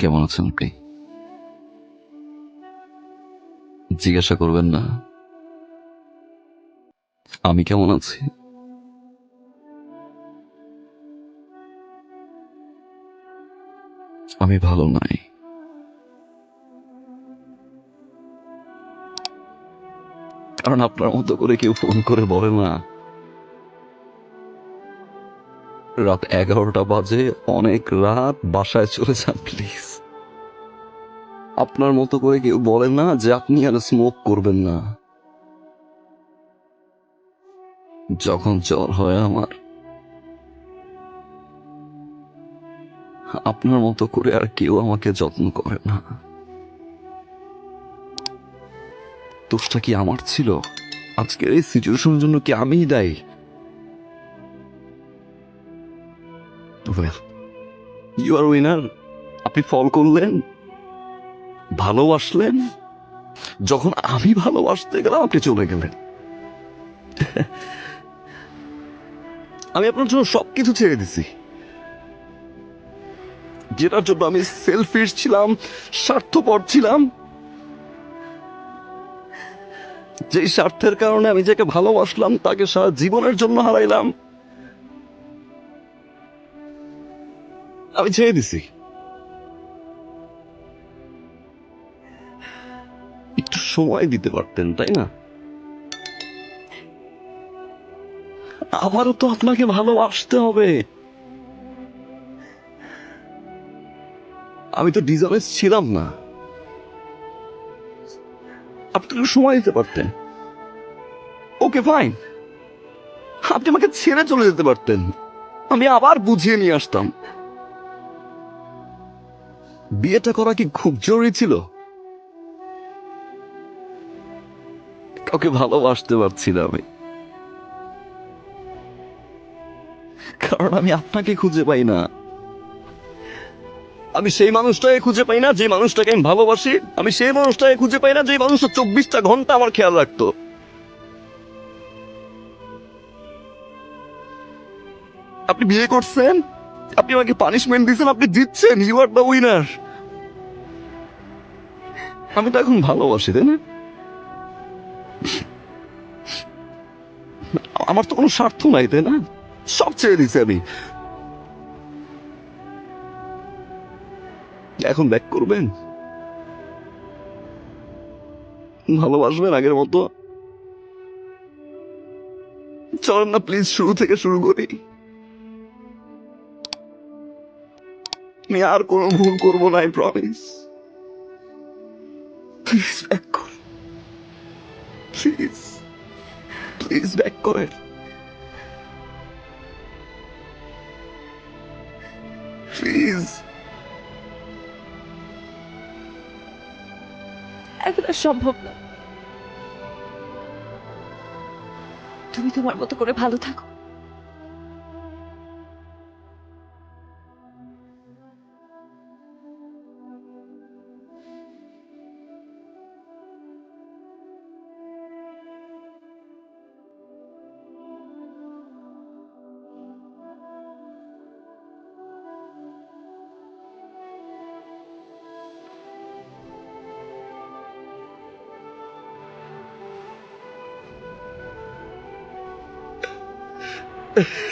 কেমন আছেন আপনি? জিজ্ঞাসা করবেন না। আমি কেমন আছি? আমি ভালো নাই। কারণ আপনার মতো করে কেউ ফোন করে বলে না। রাত এগারোটা বাজে, অনেক রাত বাসায় চলে যান, প্লিজ। আপনার মতো করে কেউ বলে না যে আপনি আর স্মোক করবেন না। যখন জ্বর হয় আমার, আপনার মতো করে আর কেউ আমাকে যত্ন করে না। দোষটা কি আমার ছিল? আজকের এই সিচুয়েশনের জন্য কি আমিই দায়ী? ইউ আর উইনার আপনি ফল করলেন। ভালোবাসলেন? যখন আমি ভালোবাসতে গেলাম, আপনি চলে গেলেন। আমি আপনার জন্য সবকিছু ছেড়ে দিছি। যেটার জন্য আমি সেলফিশ ছিলাম, স্বার্থপর ছিলাম। যেই স্বার্থের কারণে আমি যাকে ভালোবাসলাম, তাকে সারা জীবনের জন্য হারাইলাম। আমি ছেড়ে দিছি। সময় দিতে পারতেন, তাই না? আমারও তো আপনাকে ভালোবাসতে হবে। আমি তো ডিজাবেস ছিলাম না। আপনি একটু সময় দিতে পারতেন। Okay, fine. আপনি আমাকে ছেড়ে চলে যেতে পারতেন। আমি আবার বুঝিয়ে নিয়ে আসতাম। বিয়েটা করা কি খুব জরুরি ছিল? কাউকে ভালোবাসতে পারছি না আমি। কারণ আমি আপনাকে খুঁজে পাই না। আমি সেই মানুষটাকে খুঁজে পাই না, যে মানুষটাকে আমি ভালোবাসি। আমি সেই মানুষটাকে খুঁজে পাই না, যে মানুষটা চব্বিশটা ঘণ্টা আমার খেয়াল রাখতো। আপনি বিয়ে করছেন? আপনি আমাকে পানিশমেন্ট দিচ্ছেন আপনি জিতছেন ইউ আর দ্য উইনার আমি তো এখন ভালোবাসি, তাই না? আমার তো কোনো স্বার্থ নাই, তাই না? সব ছেড়ে দিছি আমি। এখন ব্যাক করবেন? ভালোবাসবেন আগের মতো? চলেন না প্লিজ শুরু থেকে শুরু করি। আমি আর কোনো ভুল করব না প্রমিস প্লিজ ব্যাক কর। প্লিজ প্লিজ ব্যাক করেন প্লিজ এখন সম্ভব না। তুমি তোমার মতো করে ভালো থাকো। Yeah.